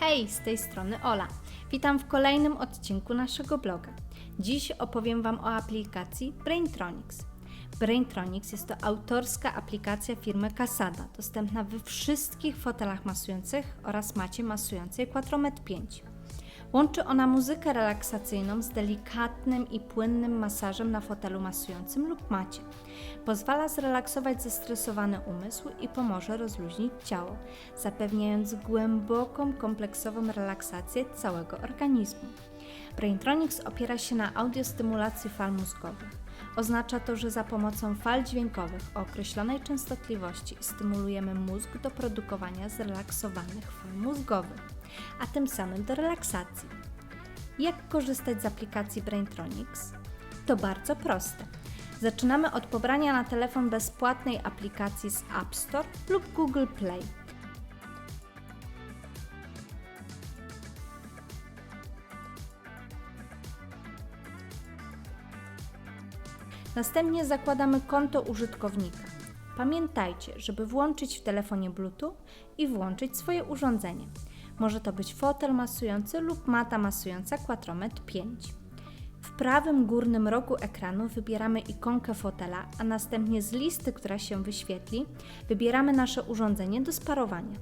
Hej, z tej strony Ola. Witam w kolejnym odcinku naszego bloga. Dziś opowiem Wam o aplikacji Braintronics. Braintronics jest to autorska aplikacja firmy Casada, dostępna we wszystkich fotelach masujących oraz macie masującej Quattromet 5. Łączy ona muzykę relaksacyjną z delikatnym i płynnym masażem na fotelu masującym lub macie. Pozwala zrelaksować zestresowany umysł i pomoże rozluźnić ciało, zapewniając głęboką, kompleksową relaksację całego organizmu. Braintronics opiera się na audiostymulacji fal mózgowych. Oznacza to, że za pomocą fal dźwiękowych o określonej częstotliwości stymulujemy mózg do produkowania zrelaksowanych fal mózgowych, a tym samym do relaksacji. Jak korzystać z aplikacji Braintronics? To bardzo proste. Zaczynamy od pobrania na telefon bezpłatnej aplikacji z App Store lub Google Play. Następnie zakładamy konto użytkownika. Pamiętajcie, żeby włączyć w telefonie Bluetooth i włączyć swoje urządzenie. Może to być fotel masujący lub mata masująca Quattromet 5. W prawym górnym rogu ekranu wybieramy ikonkę fotela, a następnie z listy, która się wyświetli, wybieramy nasze urządzenie do sparowania.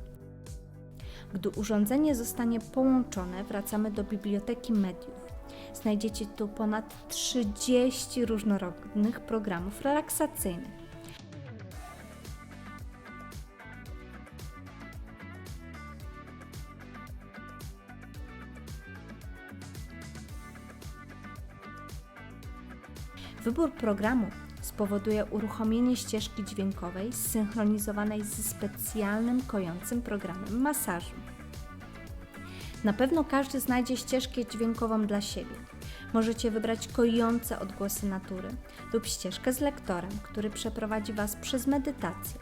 Gdy urządzenie zostanie połączone, wracamy do biblioteki mediów. Znajdziecie tu ponad 30 różnorodnych programów relaksacyjnych. Wybór programu spowoduje uruchomienie ścieżki dźwiękowej zsynchronizowanej ze specjalnym kojącym programem masażu. Na pewno każdy znajdzie ścieżkę dźwiękową dla siebie. Możecie wybrać kojące odgłosy natury lub ścieżkę z lektorem, który przeprowadzi Was przez medytację.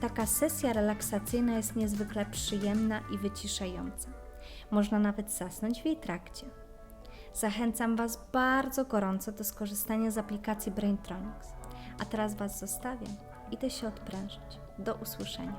Taka sesja relaksacyjna jest niezwykle przyjemna i wyciszająca. Można nawet zasnąć w jej trakcie. Zachęcam Was bardzo gorąco do skorzystania z aplikacji Braintronics. A teraz Was zostawię. Idę się odprężyć. Do usłyszenia.